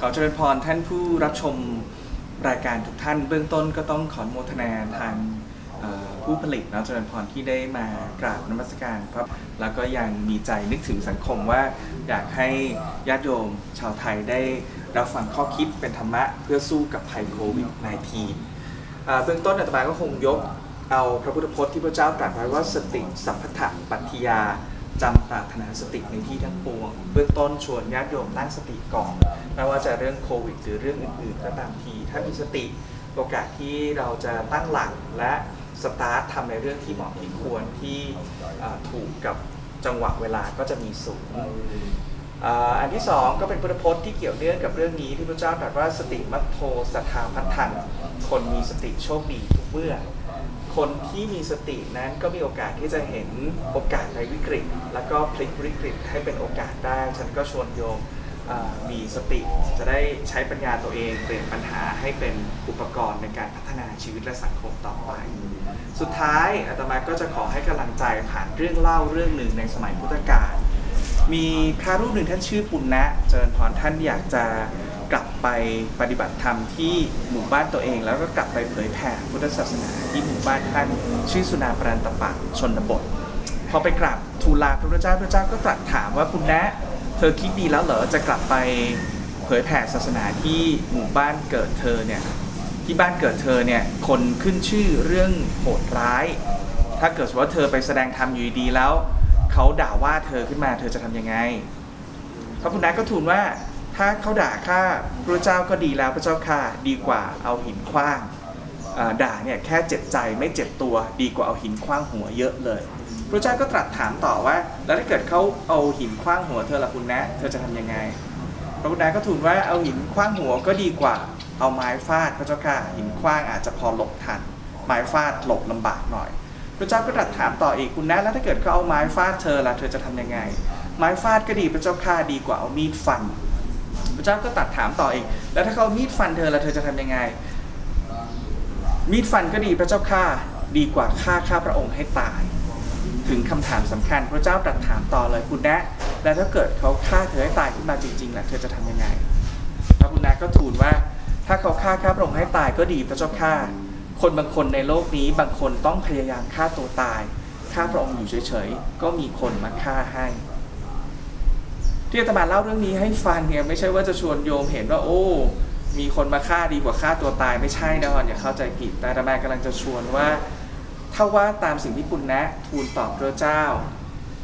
ขอเจริญพรท่านผู้รับชมรายการทุกท่าน เบื้องต้นก็ต้องขออนุโมทนาทางผู้ผลิตนะเจริญพรที่ได้มากราบนมัสการพระแล้วก็ยังมีใจนึกถึงสังคมว่า อยากให้ญาติโยมชาวไทยได้รับฟังข้อคิดเป็นธรรมะเพื่อสู้กับภัยโควิด -19 เบื้องต้นอาตมาก็คงยกเอาพระพุทธพจน์ที่พระเจ้าตรัสไว้ว่าสติสัพพะปัตติยา จำปรารถนาสติในที่ทั้งปวง เบื้องต้นชวนญาติโยมตั้งสติก่อนไม่ว่าจะเรื่องโควิด หรือเรื่องอื่นๆก็ตามที ถ้ามีสติโอกาสที่เราจะตั้งหลักและสตาร์ททำในเรื่องที่เหมาะที่ควรที่ถูกกับจังหวะเวลาก็จะมีสูงอันที่สองก็เป็นพุทธพจน์ที่เกี่ยวเนื่องกับเรื่องนี้ที่พระเจ้าตรัสว่าสติมัตโทสัทธาพัฒทังคนมีสติโชคดีทุกเมื่อ คนที่มีสตินั้นก็มีโอกาสที่จะเห็นโอกาสในวิกฤต แล้วก็พลิกวิกฤตให้เป็นโอกาสได้ ฉันก็ชวนโยมมีสติจะได้ใช้ปัญญาตัวเอง เปลี่ยนปัญหาให้เป็นอุปกรณ์ในการพัฒนาชีวิตและสังคมต่อไป สุดท้ายอาตมาก็จะขอให้กำลังใจผ่านเรื่องเล่าเรื่องหนึ่งในสมัยพุทธกาลมีพระรูปหนึ่งท่านชื่อปุณณะเจริญพรท่านอยากจะ กลับไปปฏิบัติธรรมที่หมู่บ้านตัวเอง แล้วก็กลับไปเผยแผ่พุทธศาสนาที่หมู่บ้านท่านชื่อสุนาปรันตปะชนบท พอไปกราบทูลลาพระพุทธเจ้าพระเจ้าก็ตรัสถามว่าปุณณะเธอคิดดีแล้วเหรอจะกลับไปเผยแผ่ศาสนาที่หมู่บ้านเกิดเธอเนี่ยที่บ้านเกิดเธอเนี่ยคนขึ้นชื่อเรื่องโหดร้าย ถ้าเกิดว่าเธอไปแสดงธรรมอยู่ดีแล้วเขาด่าว่าเธอขึ้นมาเธอจะทำยังไงพระพุทธนาก็ทูลว่า ถ้าเขาด่าข้าพระเจ้าก็ดีแล้วพระเจ้าข้าดีกว่าเอาหินขว้างด่าเนี่ยแค่เจ็บใจไม่เจ็บตัวดีกว่าเอาหินขว้างหัวเยอะเลยพระเจ้าก็ตรัสถามต่อว่า แล้วถ้าเกิดเขาเอาหินขว้างหัวเธอละคุณนะเธอจะทำยังไง พระพุทธนาก็ทูลว่าเอาหินขว้างหัวก็ดีกว่าเอาไม้ฟาดพระเจ้าค่ะหินขว้างอาจจะพอหลบทัน ไม้ฟาดหลบลำบากหน่อย พระเจ้าก็ตรัสถามต่ออีกคุณนะแล้วถ้าเกิดเขาเอาไม้ฟาดเธอละเธอจะทำยังไง ไม้ฟาดก็ดีพระเจ้าค่าดีกว่าเอามีดฟัน พระเจ้าก็ตรัสถามต่ออีก แล้วถ้าเขามีดฟันเธอแล่ะเธอจะทำยังไง มีดฟันก็ดีพระเจ้าค่าดีกว่าฆ่าข้าพระองค์ให้ตาย ถึงคำถามสำคัญ พระเจ้าตรัสถามต่อเลยคุณนะแล้วถ้าเกิดเขาฆ่าเธอให้ตายขึ้นมาจริงๆล่ะเธอจะทำยังไงพระคุณนะก็ทูลว่า ถ้าเขาฆ่าข้าพระองค์ให้ตายก็ดีพระเจ้าข้าคนบางคนในโลกนี้บางคนต้องพยายามฆ่าตัวตายข้าพระองค์อยู่เฉยๆก็มีคนมาฆ่าให้ ที่อาตมาเล่าเรื่องนี้ให้ฟังเนี่ยไม่ใช่ว่าจะชวนโยมเห็นว่า โอ้ มีคนมาฆ่าดีกว่าฆ่าตัวตายไม่ใช่นะฮอย่าเข้าใจผิดแต่อาตมากำลังจะชวนว่า ถ้าว่าตามสิ่งที่ปุณณะทูลตอบพระเจ้า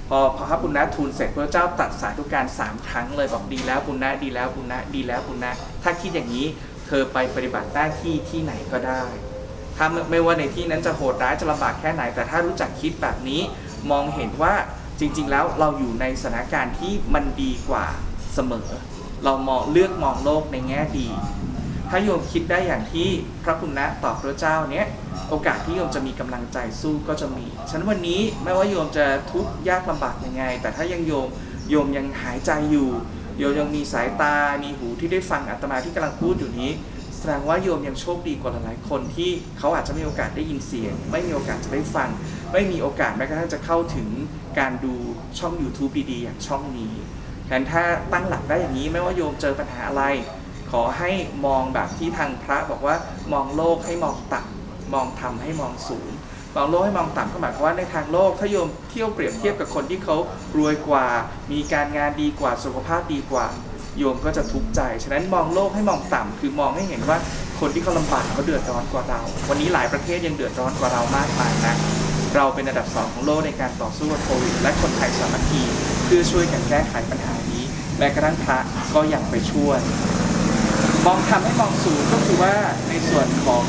พอพระปุณณะทูลเสร็จพระเจ้าตัดสายทุกการสามครั้งเลยบอกดีแล้วปุณณะดีแล้วปุณณะดีแล้วปุณณะถ้าคิดอย่างนี้เธอไปปฏิบัติหน้าที่ที่ไหนก็ได้ถ้าไม่ว่าในที่นั้นจะโหดร้ายจะลำบากแค่ไหน แต่ถ้ารู้จักคิดแบบนี้มองเห็นว่า จริง ๆ แล้วเราอยู่ในสถานการณ์ที่มันดีกว่าเสมอ เรามองเลือกมองโลกในแง่ดี ถ้าโยมคิดได้อย่างที่พระคุณนะตอบพระเจ้าเนี้ยโอกาสที่โยมจะมีกำลังใจสู้ก็จะมีฉันวันนี้ไม่ว่าโยมจะทุกข์ยากลำบากยังไง แต่ถ้ายังโยมโยมยังหายใจอยู่โยมยังมีสายตา มีหูที่ได้ฟังอาตมาที่กำลังพูดอยู่นี้ แสดงว่าโยมยังโชคดีกว่าหลายๆคนที่เขาอาจจะไม่มีโอกาสได้ยินเสียง ไม่มีโอกาสจะได้ฟัง ไม่มีโอกาสแม้กระทั่งจะเข้าถึงการดูช่อง YouTube ดีๆอย่างช่องนี้ฉะนั้นถ้าตั้งหลักได้อย่างนี้ไม่ว่าโยมเจอปัญหาอะไร ขอให้มองแบบที่ทางพระบอกว่ามองโลกให้มองต่ำมองธรรมให้มองสูงมองโลกให้มองต่ำก็หมายความว่าในทางโลกถ้าโยมเที่ยวเปรียบเทียบกับคนที่เขารวยกว่า มีการงานดีกว่าสุขภาพดีกว่า โยมก็จะทุกข์ใจ ฉะนั้นมองโลกให้มองต่ำคือมองให้เห็นว่าคนที่เขาลำบากเขาเดือดร้อนกว่าเรา วันนี้หลายประเทศยังเดือดร้อนกว่าเรามากมายนะเราเป็นอันดับสองของโลกในการต่อสู้กับโควิดและคนไทยสามัคคีเพื่อช่วยกันแก้ไขปัญหานี้แม้กระทั่งพระก็ยังไปช่วย มองทำให้มองสูงก็คือว่าในส่วนของ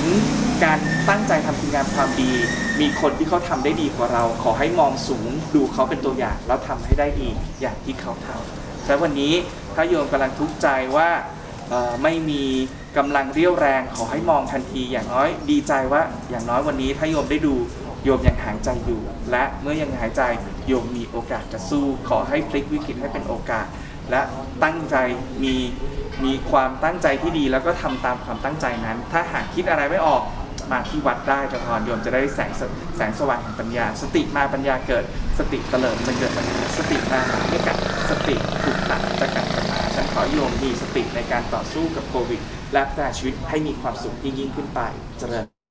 การตั้งใจทำคุณงามความดี มีคนที่เขาทำได้ดีกว่าเรา ขอให้มองสูงดูเขาเป็นตัวอย่างแล้วทำให้ได้ดีอย่างที่เขาทำแต่วันนี้ ถ้าโยมกำลังทุกข์ใจว่าไม่มีกำลังเรี่ยวแรงขอให้มองทันที อย่างน้อยดีใจว่าอย่างน้อยวันนี้ถ้าโยมได้ดูโยมยังหายใจอยู่ และเมื่อยังหายใจโยมมีโอกาสจะสู้ ขอให้พลิกวิกฤตให้เป็นโอกาส และตั้งใจมีมีความตั้งใจที่ดีแล้วก็ทำตามความตั้งใจนั้น ถ้าหากคิดอะไรไม่ออกมาที่วัดได้จะพรโยมจะได้แสงแสงสว่างแห่งปัญญา สติมาปัญญาเกิด สติเตลิดจะเกิดปัญญาสติมาไม่กัดสติถูก ขอให้โยมมีสติในการต่อสู้กับโควิด และพัฒนาชีวิตให้มีความสุขยิ่งยิ่งขึ้นไปเจริญ